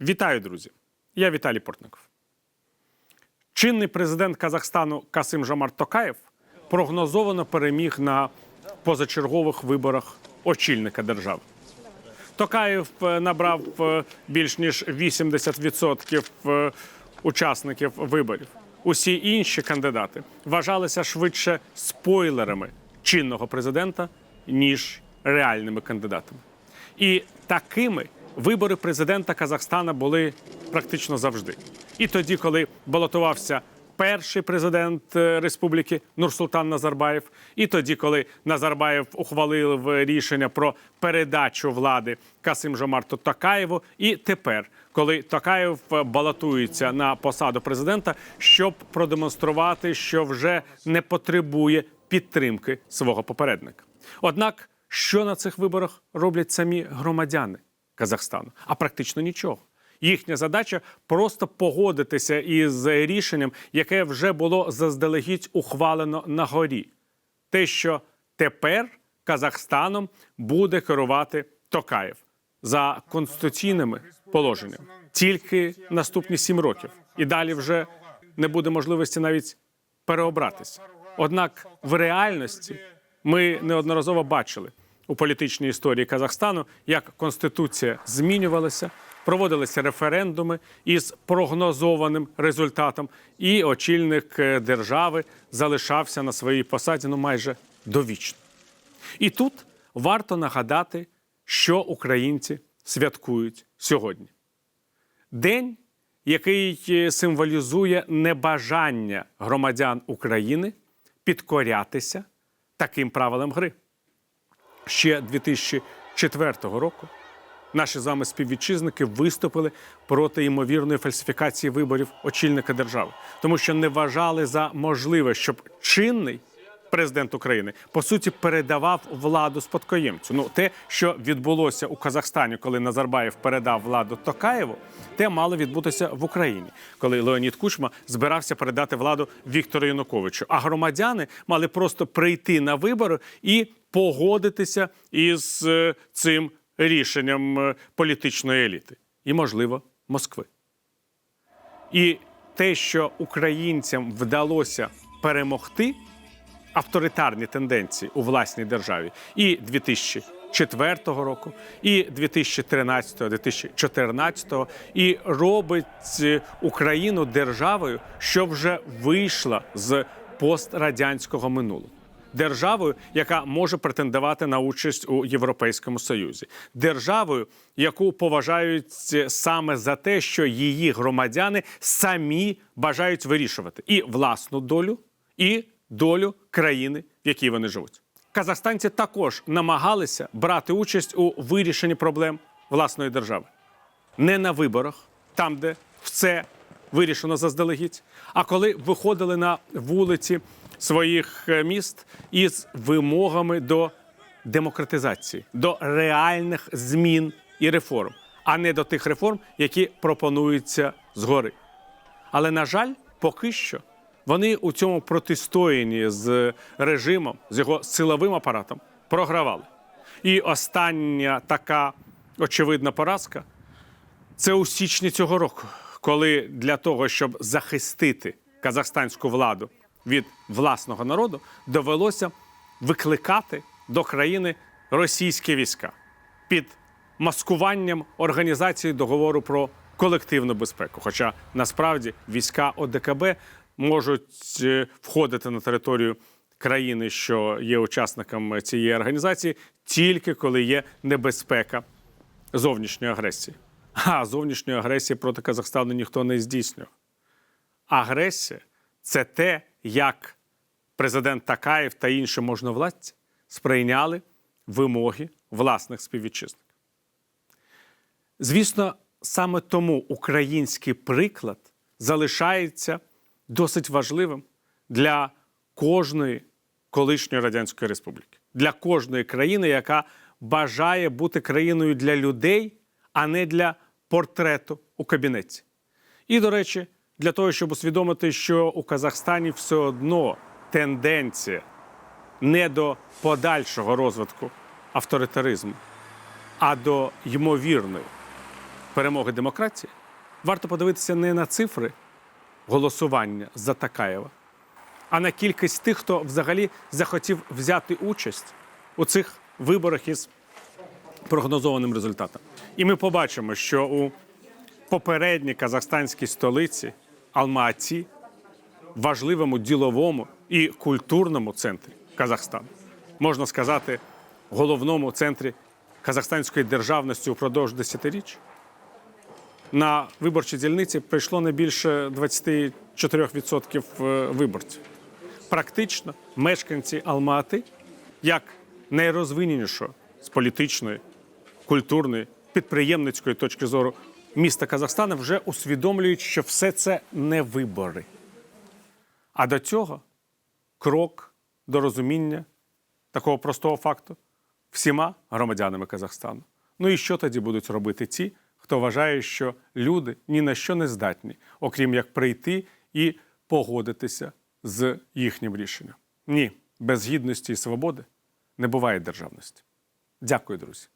Вітаю, друзі! Я Віталій Портников. Чинний президент Казахстану Касим Жамар Токаєв прогнозовано переміг на позачергових виборах очільника держави. Токаєв е, набрав е, більш ніж 80% е, учасників виборів. Усі інші кандидати вважалися швидше спойлерами чинного президента, ніж реальними кандидатами. І такими вибори президента Казахстана були практично завжди. І тоді, коли балотувався перший президент е, республіки Нурсултан Назарбаєв, і тоді, коли Назарбаєв ухвалив рішення про передачу влади Касим Жомарту Токаєву, і тепер, коли Токаєв е, балотується на посаду президента, щоб продемонструвати, що вже не потребує підтримки свого попередника. Однак, що на цих виборах роблять самі громадяни Казахстану? А практично нічого. Їхня задача просто погодитися із рішенням, яке вже було заздалегідь ухвалено на горі. Те, що тепер Казахстаном буде керувати Токаєв за конституційними положеннями тільки наступні сім років, і далі вже не буде можливості навіть переобратися. Однак в реальності ми неодноразово бачили у політичній історії Казахстану, як конституція змінювалася, проводилися референдуми із прогнозованим результатом, і очільник е, держави залишався на своїй посаді ну майже довічно. І тут варто нагадати, що українці святкують сьогодні. День, який е, символізує небажання громадян України підкорятися таким правилам гри. Ще 2004 року наші з вами співвітчизники виступили проти ймовірної фальсифікації виборів очільника держави, тому що не вважали за можливе, щоб чинний президент України по суті передавав владу спадкоємцю. Ну те, що відбулося у Казахстані, коли Назарбаєв передав владу Токаєву, те мало відбутися в Україні, коли Леонід Кучма збирався передати владу Віктору Януковичу. А громадяни мали просто прийти на вибори і погодитися із е, цим рішенням е, політичної еліти і, можливо, Москви. І те, що українцям вдалося перемогти авторитарні тенденції у власній державі і 2004 року, і 2013, 2014, і робить е, Україну державою, що вже вийшла з пострадянського минулого. Державою, яка може претендувати на участь у Європейському Союзі, державою, яку поважають саме за те, що її громадяни самі бажають вирішувати і власну долю, і долю країни, в якій вони живуть. Казахстанці також намагалися брати участь у вирішенні проблем власної держави, не на виборах, там, де все вирішено заздалегідь, а коли виходили на вулиці своїх е, міст із вимогами до демократизації, до реальних змін і реформ, а не до тих реформ, які пропонуються згори. Але на жаль, поки що вони у цьому протистоянні з режимом, з його силовим апаратом програвали. І остання така очевидна поразка це у січні цього року, коли для того, щоб захистити казахстанську владу від власного народу, довелося викликати до країни російські війська під маскуванням організації договору про колективну безпеку. Хоча насправді війська ОДКБ можуть е, входити на територію країни, що є учасником цієї організації, тільки коли є небезпека зовнішньої агресії. А зовнішньої агресії проти Казахстану ніхто не здійснював. Агресія це те, як президент Такаєв та інші можновладці сприйняли вимоги власних співвітчизників. Звісно, саме тому український приклад залишається досить важливим для кожної колишньої радянської республіки, для кожної країни, яка бажає бути країною для людей, а не для портрету у кабінеті. І, до речі, для того, щоб усвідомити, що у Казахстані все одно тенденція не до подальшого розвитку авторитаризму, а до ймовірної перемоги демократії, варто подивитися не на цифри голосування за Такаєва, а на кількість тих, хто взагалі захотів взяти участь у цих виборах із прогнозованим результатом. І ми побачимо, що у попередній казахстанській столиці Алма-Аті, важливому діловому і культурному центрі Казахстану, можна сказати, головному центрі казахстанської державності упродовж десятиріч, на виборчі дільниці прийшло не більше 24% е, виборців. Практично мешканці Алма-Ати, як найрозвиненішого з політичної, культурної, підприємницької точки зору міста Казахстана, вже усвідомлюють, що все це не вибори. А до цього крок до розуміння такого простого факту всіма громадянами Казахстану. Ну і що тоді будуть робити ті, хто вважає, що люди ні на що не здатні, окрім як прийти і погодитися з їхнім рішенням? Ні, без гідності і свободи не буває державності. Дякую, друзі.